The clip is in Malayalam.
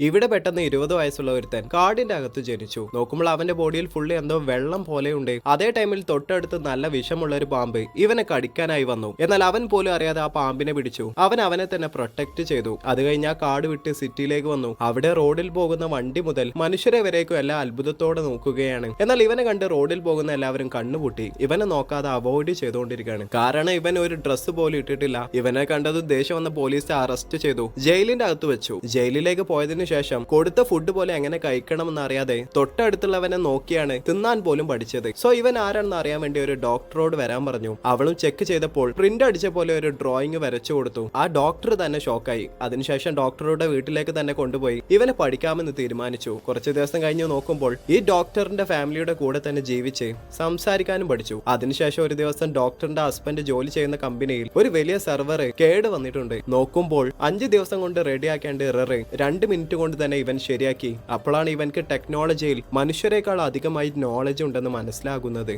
ഇവിടെ പെട്ടെന്ന് ഇരുപത് വയസ്സുള്ള ഒരുത്തൻ കാടിന്റെ അകത്ത് ജനിച്ചു. നോക്കുമ്പോൾ അവന്റെ ബോഡിയിൽ ഫുള്ളി എന്തോ വെള്ളം പോലെയുണ്ട്. അതേ ടൈമിൽ തൊട്ടടുത്ത് നല്ല വിഷമുള്ള ഒരു പാമ്പ് ഇവനെ കടിക്കാനായി വന്നു. എന്നാൽ അവൻ പോലും അറിയാതെ ആ പാമ്പിനെ പിടിച്ചു. അവൻ അവനെ തന്നെ പ്രൊട്ടക്ട് ചെയ്തു. അത് കഴിഞ്ഞ് ആ കാട് വിട്ട് സിറ്റിയിലേക്ക് വന്നു. അവിടെ റോഡിൽ പോകുന്ന വണ്ടി മുതൽ മനുഷ്യരെ വരേക്കും എല്ലാം അത്ഭുതത്തോടെ നോക്കുകയാണ്. എന്നാൽ ഇവനെ കണ്ട് റോഡിൽ പോകുന്ന എല്ലാവരും കണ്ണുപൂട്ടി. ഇവനെ നോക്കാതെ അവോയ്ഡ് ചെയ്തുകൊണ്ടിരിക്കുകയാണ്. കാരണം ഇവൻ ഒരു ഡ്രസ്സ് പോലും ഇട്ടിട്ടില്ല. ഇവനെ കണ്ടത് ദേഷ്യം വന്ന പോലീസ് അറസ്റ്റ് ചെയ്തു. ജയിലിന്റെ അകത്ത് വെച്ചു. ജയിലിലേക്ക് പോയതിനു ശേഷം കൊടുത്ത ഫുഡ് പോലെ എങ്ങനെ കഴിക്കണമെന്ന് അറിയാതെ തൊട്ടടുത്തുള്ളവനെ നോക്കിയാണ് തിന്നാൻ പോലും പഠിച്ചത്. സോ ഇവൻ ആരാണെന്ന് അറിയാൻ വേണ്ടി ഒരു ഡോക്ടറോട് വരാൻ പറഞ്ഞു. അവളും ചെക്ക് ചെയ്തപ്പോൾ പ്രിന്റ് അടിച്ച പോലെ ഒരു ഡ്രോയിങ് വരച്ചു കൊടുത്തു. ആ ഡോക്ടർ തന്നെ ഷോക്കായി അതിനുശേഷം ഡോക്ടറുടെ വീട്ടിലേക്ക് തന്നെ കൊണ്ടുപോയി. ഇവനെ പഠിക്കാമെന്ന് തീരുമാനിച്ചു. കുറച്ച് ദിവസം കഴിഞ്ഞ് നോക്കുമ്പോൾ ഈ ഡോക്ടറിന്റെ ഫാമിലിയുടെ കൂടെ തന്നെ ജീവിച്ച് സംസാരിക്കാനും പഠിച്ചു. അതിനുശേഷം ഒരു ദിവസം ഡോക്ടറിന്റെ ഹസ്ബൻഡ് ജോലി ചെയ്യുന്ന കമ്പനിയിൽ ഒരു വലിയ സെർവർ കേട് വന്നിട്ടുണ്ട്. നോക്കുമ്പോൾ അഞ്ച് ദിവസം കൊണ്ട് റെഡിയാക്കേണ്ട എറർ രണ്ട് മിനിറ്റ് കൊണ്ട് തന്നെ ഇവൻ ശരിയാക്കി. അപ്പോഴാണ് ഇവൻക്ക് ടെക്നോളജിയിൽ മനുഷ്യരെക്കാൾ അധികമായി നോളജ് ഉണ്ടെന്ന് മനസ്സിലാകുന്നത്.